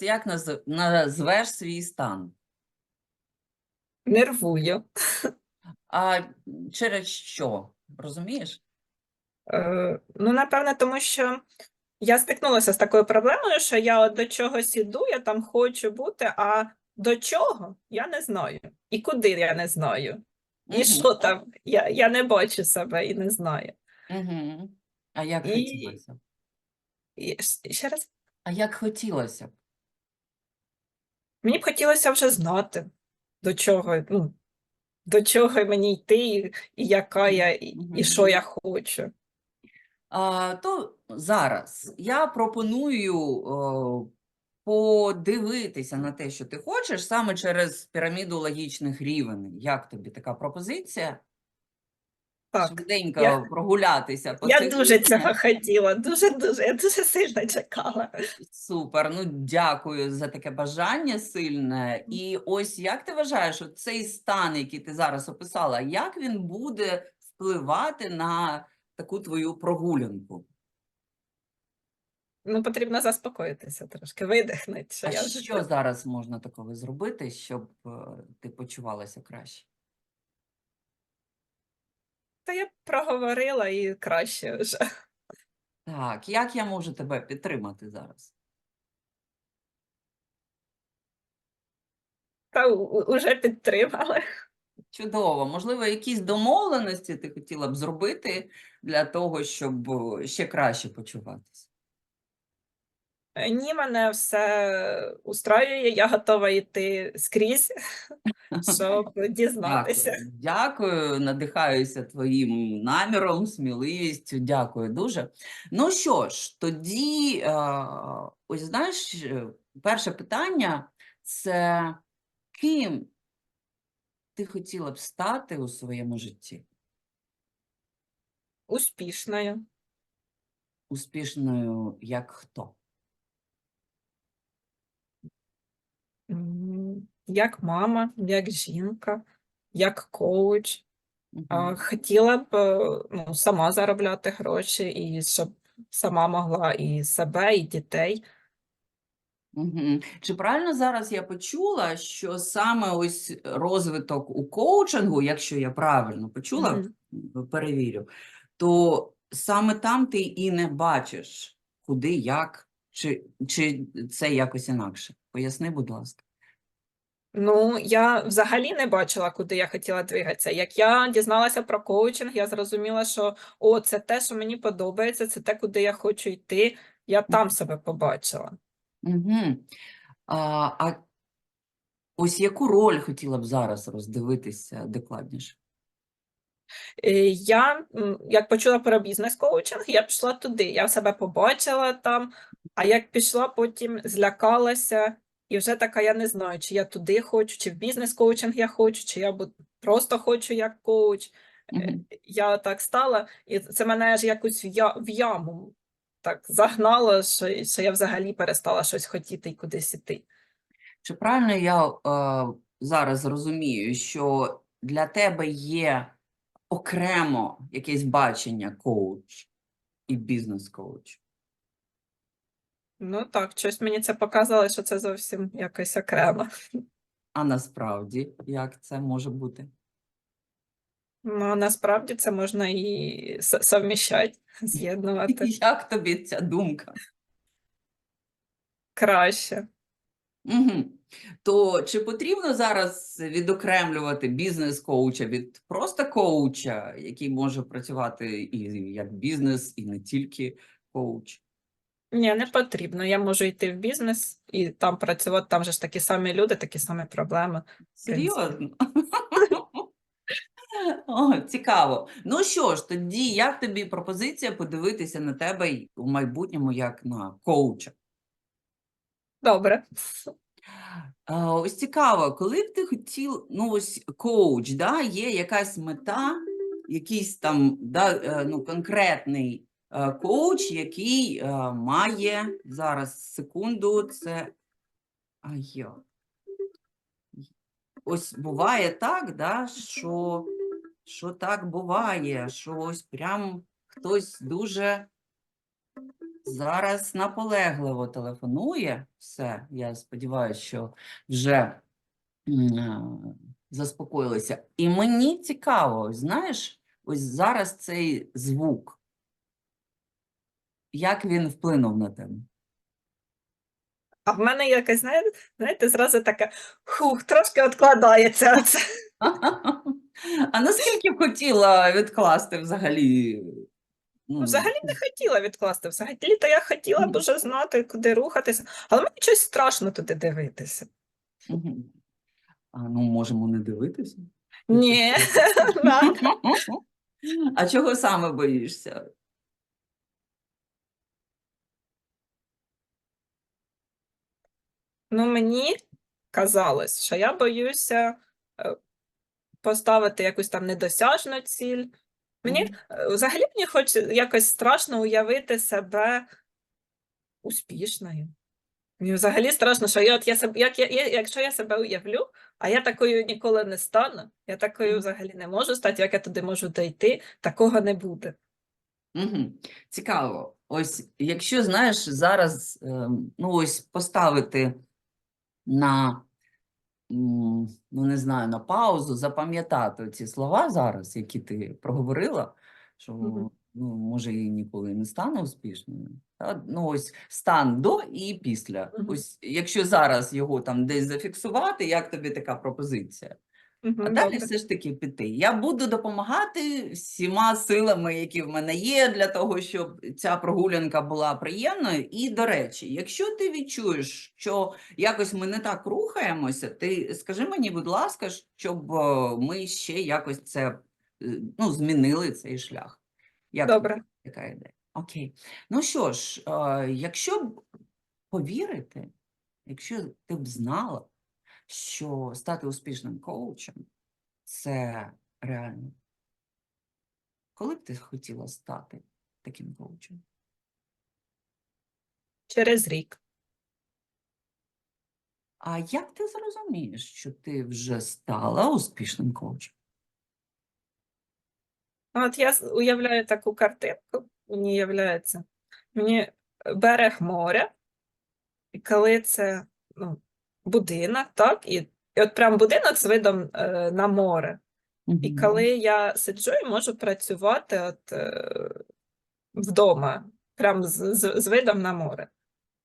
Ти як наз- назвеш свій стан? Нервую. А через що? Розумієш? Е, ну, напевне, тому що я стикнулася з такою проблемою, що я от до чогось іду, я там хочу бути, а до чого я не знаю. І куди я не знаю. І Мгм. що там? Я, я не бачу себе і не знаю. Угу. А як І- хотілося? І ще раз, А як хотілося? б? Мені б хотілося вже знати, до чого, ну, до чого мені йти, і, яка я, і, і що я хочу. А, то зараз я пропоную о, подивитися на те, що ти хочеш, саме через піраміду логічних рівень. Як тобі така пропозиція? Так, Швиденько я- прогулятися по я цих дуже рівнях. цього хотіла, дуже-дуже, я дуже сильно чекала. Супер, ну дякую за таке бажання сильне. І ось як ти вважаєш, цей стан, який ти зараз описала, як він буде впливати на таку твою прогулянку? Ну, потрібно заспокоїтися трошки, видихнути. Що А я що зараз можна такого зробити, щоб е, ти почувалася краще? Та я проговорила і краще вже. Так, як я можу тебе підтримати зараз? Та уже підтримали. Чудово. Можливо, якісь домовленості ти хотіла б зробити для того, щоб е, ще краще почуватися? Е, Ні, мене все устраює, я готова йти скрізь, щоб дізнатися. Дякую. Дякую, надихаюся твоїм наміром, сміливістю. Дякую дуже. Ну що ж, тоді, е, ось знаєш, е, перше питання це ким ти хотіла б стати у своєму житті? Успішною. Успішною як хто? Як мама, як жінка, як коуч. А, Мгм. Хотіла б е, ну, сама заробляти гроші, і щоб сама могла і себе, і дітей. Мгм. Чи правильно зараз я почула, що саме ось розвиток у коучингу, якщо я правильно почула, м, перевірю, то саме там ти і не бачиш, куди, як, чи, чи це якось інакше? Поясни, будь ласка. Ну, я взагалі не бачила, куди я хотіла двигатися. Як я дізналася про коучинг, я зрозуміла, що о, це те, що мені подобається, це те, куди я хочу йти. Я там себе побачила. Угу. А, а ось яку роль хотіла б зараз роздивитися докладніше? Е, Я, як почула про бізнес-коучинг, я пішла туди. Я себе побачила там, а як пішла, потім злякалася, і вже така, я не знаю, чи я туди хочу, чи в бізнес-коучинг я хочу, чи я просто хочу як коуч. Е, Мгм. Я так стала, і це мене аж якусь в в яму так загнало, що, що я взагалі перестала щось хотіти і кудись іти. Чи правильно я е, зараз розумію, що для тебе є окремо якесь бачення коуч і бізнес-коуч? Ну так, щось мені це показало, що це зовсім якось окремо. А насправді як це може бути? Ну, насправді це можна і совміщати, з'єднувати Як тобі ця думка? краще. Угу. То чи потрібно зараз відокремлювати бізнес-коуча від просто коуча, який може працювати і як бізнес, і не тільки коуч? Ні, не потрібно. Я можу йти в бізнес і там працювати, там же ж такі самі люди, такі самі проблеми. Серйозно? О, цікаво. Ну що ж, тоді як тобі пропозиція подивитися на тебе у майбутньому як на коуча? Добре. Ось цікаво, коли б ти хотів, ну ось коуч, да, є якась мета, якийсь там да, е, ну, конкретний е, коуч, який е, має зараз секунду, це а. Ось буває так, да, що, що так буває, що ось прям хтось дуже зараз наполегливо телефонує. Все, я сподіваюся, що вже е, заспокоїлися. І мені цікаво, знаєш, ось зараз цей звук, як він вплинув на тебе? А в мене якось, знаєте, знаєте, зразу таке хух, трошки відкладається оце. А наскільки б хотіла відкласти взагалі? Ну, Взагалі не хотіла відкласти. Взагалі то я хотіла б уже знати, куди рухатися, але мені щось страшно туди дивитися. Мгм. А ну, можемо не дивитися. Ні. А чого саме боїшся? Ну, мені казалось, що я боюся е, поставити якусь там недосяжну ціль. Мені е, взагалі мені хоче якось страшно уявити себе успішною. Мені взагалі страшно, що я, от я себе, як я, я, якщо я себе уявлю, а я такою ніколи не стану, я такою взагалі не можу стати, як я туди можу дійти, такого не буде. Мгм. Цікаво. Ось, якщо знаєш, зараз ем, ну ось поставити на, ну не знаю, на паузу, запам'ятати ці слова зараз, які ти проговорила, що ну, може і ніколи не стане успішною. Та? Ну, ось стан до і після. Ось, якщо зараз його там десь зафіксувати, як тобі така пропозиція? Мгм, А далі добре. все ж таки піти. Я буду допомагати всіма силами, які в мене є, для того, щоб ця прогулянка була приємною. І, до речі, якщо ти відчуєш, що якось ми не так рухаємося, ти скажи мені, будь ласка, щоб е, ми ще якось це е, ну, змінили цей шлях. Як тобі Добре. така ідея? Окей. Ну що ж, е, якщо б повірити, якщо ти б знала, що стати успішним коучем це реально. Коли б ти хотіла стати таким коучем? Через рік. А як ти зрозумієш, що ти вже стала успішним коучем? Ну, От я уявляю таку картинку, мені являється, мені берег моря, і коли це ну, будинок, так, і, і от прям будинок з видом е, на море. І коли я сиджу і можу працювати от, е, вдома, прям з, з, з видом на море.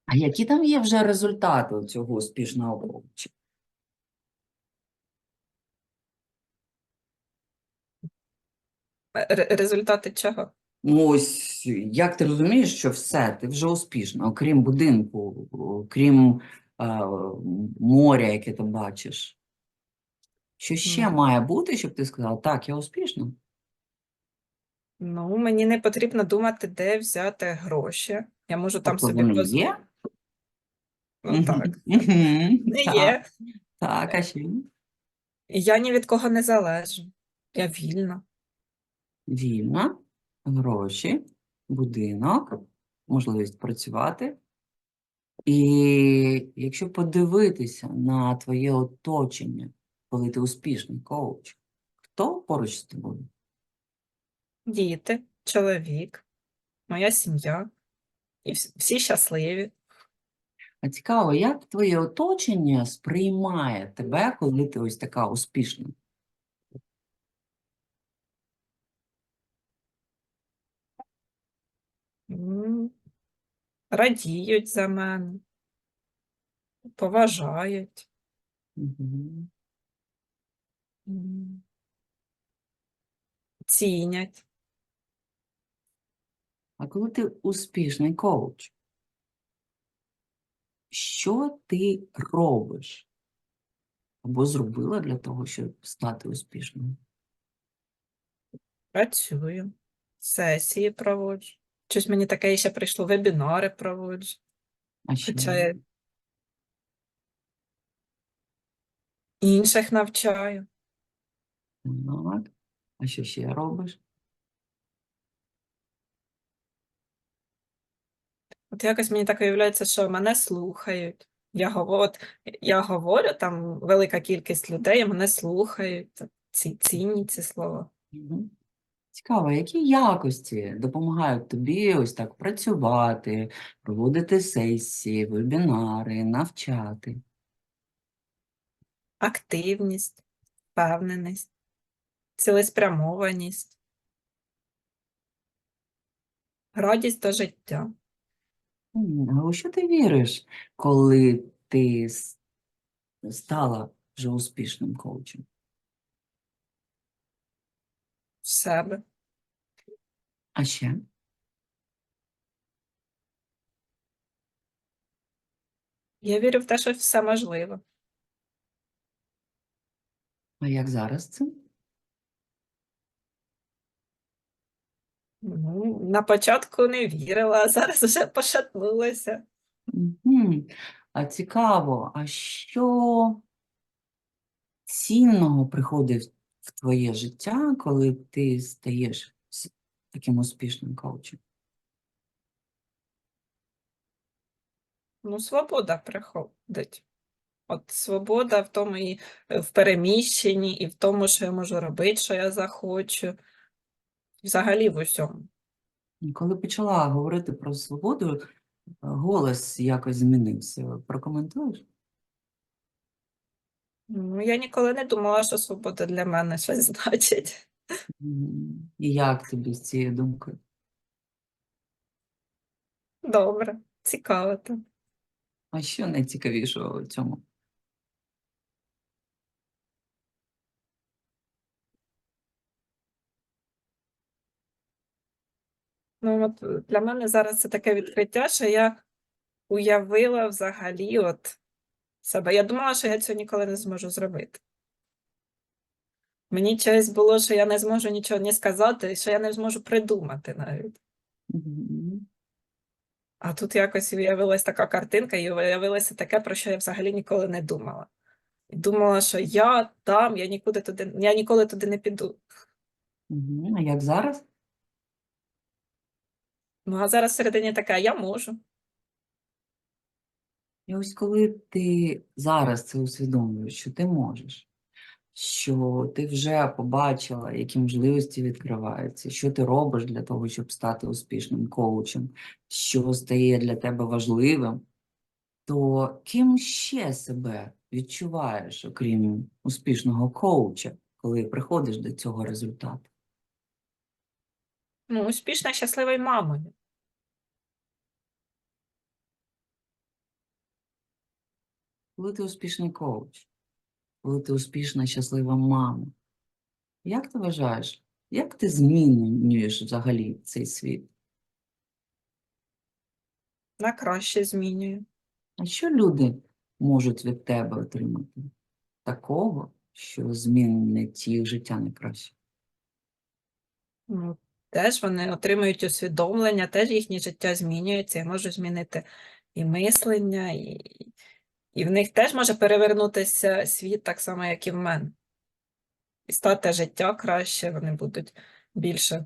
А які там є вже результати цього успішного коуча? Е, Результати чого? Ну, ось як ти розумієш, що все, ти вже успішна, окрім будинку, окрім моря, яке ти бачиш. Що ще Мгм. має бути, щоб ти сказала, так, я успішна? Ну, мені не потрібно думати, де взяти гроші. Я можу там Тобто собі вони дозволити. є? Ну, так, Мгм. не Так, є. Так, а ще І я ні від кого не залежу. Я вільна. вільна, гроші, будинок, можливість працювати. І якщо подивитися на твоє оточення, коли ти успішний коуч, хто поруч з тобою? Діти, чоловік, моя сім'я. І вс- всі щасливі. А цікаво, як твоє оточення сприймає тебе, коли ти ось така успішна? М, Радіють за мене, поважають. М, Цінять. А коли ти успішний коуч, що ти робиш або зробила для того, щоб стати успішною? Працюю, сесії проводжу. Щось мені таке ще прийшло, вебінари проводжу. А ще Хоча я інших навчаю. так. А що ще робиш? От якось мені так виявляється, що мене слухають. Я говорю, от, я говорю, там велика кількість людей мене слухають. Ці цінні ці слова. Мгм. Цікаво, які якості допомагають тобі ось так працювати, проводити сесії, вебінари, навчати? Активність, впевненість, цілеспрямованість, радість до життя. М, А у що ти віриш, коли ти с- стала вже успішним коучем? В себе. А ще? Я вірю в те, що все можливо. А як зараз це? Ну, на початку не вірила, а зараз вже пошатнулася. Мгм. А цікаво, а що цінного приходить в твоє життя, коли ти стаєш таким успішним коучем? Ну, свобода приходить. От свобода в тому і в переміщенні, і в тому, що я можу робити, що я захочу. Взагалі в усьому. Коли почала говорити про свободу, голос якось змінився. Прокоментуєш? Ну, я ніколи не думала, що свобода для мене щось значить. Мгм. І як тобі з цією думкою? Добре, цікаво. так. А що найцікавішого в цьому? Ну, от е, для мене зараз це таке відкриття, що я уявила взагалі от себе. Я думала, що я цього ніколи не зможу зробити. Мені чогось було, що я не зможу нічого не сказати, що я не зможу придумати навіть. А тут якось уявилась така картинка, і уявилося таке, про що я взагалі ніколи не думала. І думала, що я там, я нікуди туди, я ніколи туди не піду. А як зараз? Ну а зараз всередині така, я можу. І ось коли ти зараз це усвідомлюєш, що ти можеш, що ти вже побачила, які можливості відкриваються, що ти робиш для того, щоб стати успішним коучем, що стає для тебе важливим, то ким ще себе відчуваєш, окрім успішного коуча, коли приходиш до цього результату? Ну, успішна, щасливою мамою. Коли ти успішний коуч, коли ти успішна, щаслива мама, як ти вважаєш, як ти змінюєш взагалі цей світ? На краще змінюю. А що люди можуть від тебе отримати? Такого, що змінить їх життя на краще? Ну, теж вони отримують усвідомлення, теж їхнє життя змінюється, я можу змінити і мислення, і, і в них теж може перевернутися світ так само, як і в мене. І стати життя краще, вони будуть більше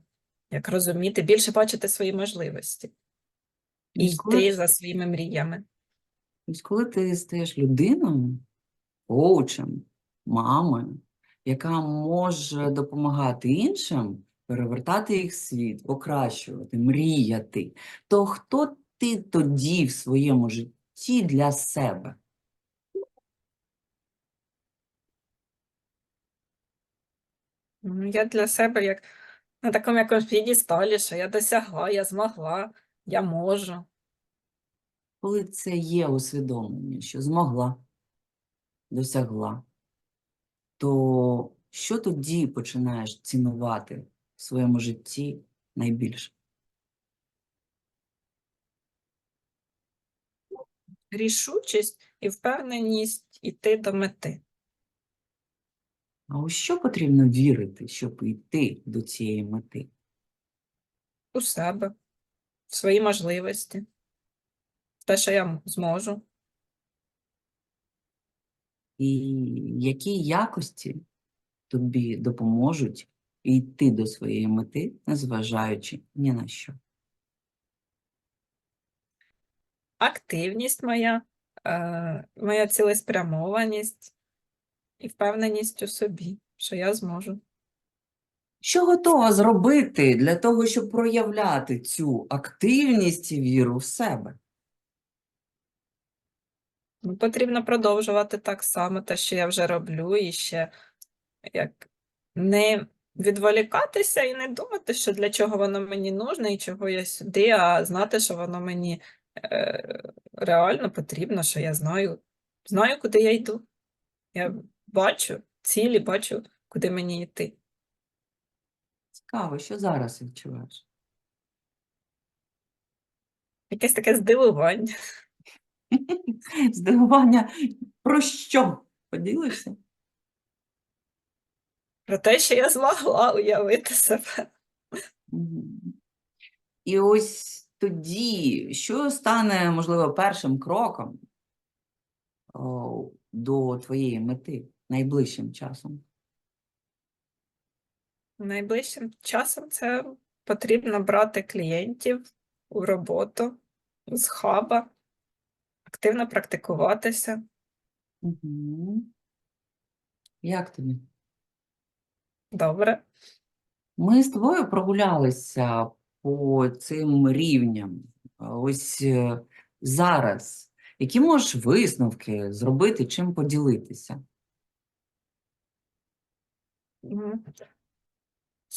як розуміти, більше бачити свої можливості і Ось коли, йти за своїми мріями. коли ти стаєш людиною, коучем, мамою, яка може допомагати іншим перевертати їх світ, покращувати, мріяти, то хто ти тоді в своєму житті для себе? Ну, Я для себе як на такому якомусь п'єдесталі, що я досягла, я змогла, я можу. Коли це є усвідомлення, що змогла, досягла, то що тоді починаєш цінувати в своєму житті найбільше? Рішучість і впевненість іти до мети. А у що потрібно вірити, щоб йти до цієї мети? у себе, в свої можливості, те, що я зможу. І які якості тобі допоможуть йти до своєї мети, незважаючи ні на що? Активність моя, е, моя цілеспрямованість і впевненість у собі, що я зможу. Що готова зробити для того, щоб проявляти цю активність і віру в себе? Ну, Потрібно продовжувати так само те, що я вже роблю, і ще як не відволікатися і не думати, що для чого воно мені нужне і чого я сюди, а знати, що воно мені е, реально потрібно, що я знаю, знаю, куди я йду. Я бачу цілі, бачу, куди мені йти. Цікаво, що зараз відчуваєш? Якесь таке здивування. Здивування про що? Поділишся? Про те, що я змогла уявити себе. І ось тоді, що стане, можливо, першим кроком о, до твоєї мети найближчим часом? Найближчим часом це потрібно брати клієнтів у роботу з хаба, активно практикуватися. Мгм. Як тобі? Добре. Ми з тобою прогулялися по цим рівням. Ось е, зараз. Які можеш висновки зробити, чим поділитися?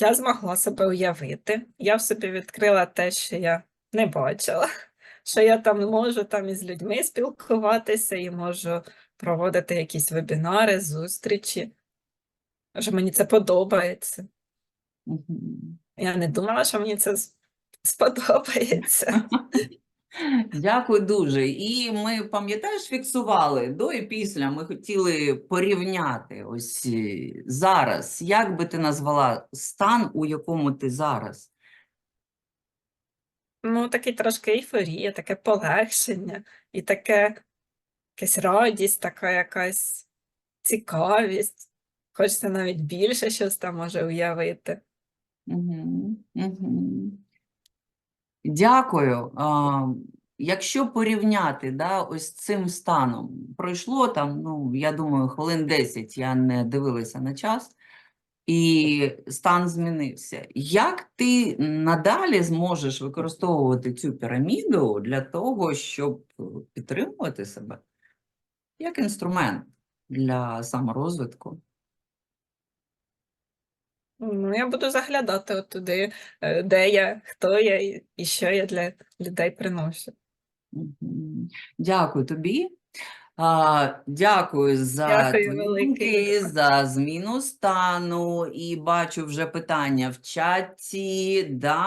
Я змогла себе уявити. Я в собі відкрила те, що я не бачила, що я там можу там із людьми спілкуватися і можу проводити якісь вебінари, зустрічі. Що мені це подобається. Я не думала, що мені це сподобається. Дякую дуже. І ми, пам'ятаєш, фіксували до і після. Ми хотіли порівняти ось е, зараз. Як би ти назвала стан, у якому ти зараз? Ну, такий трошки ейфорія, таке полегшення і таке якась радість, така якась цікавість. Хочеться навіть більше щось там може уявити. Угу, угу. Дякую. Якщо порівняти да, ось цим станом, пройшло там, ну, я думаю, хвилин 10, я не дивилася на час, і стан змінився. Як ти надалі зможеш використовувати цю піраміду для того, щоб підтримувати себе як інструмент для саморозвитку? Ну, я буду заглядати от туди, е, де я, хто я і- що я для людей приношу. Дякую тобі. А, дякую за Дякую твої думки, за зміну стану. І бачу вже питання в чаті. Да,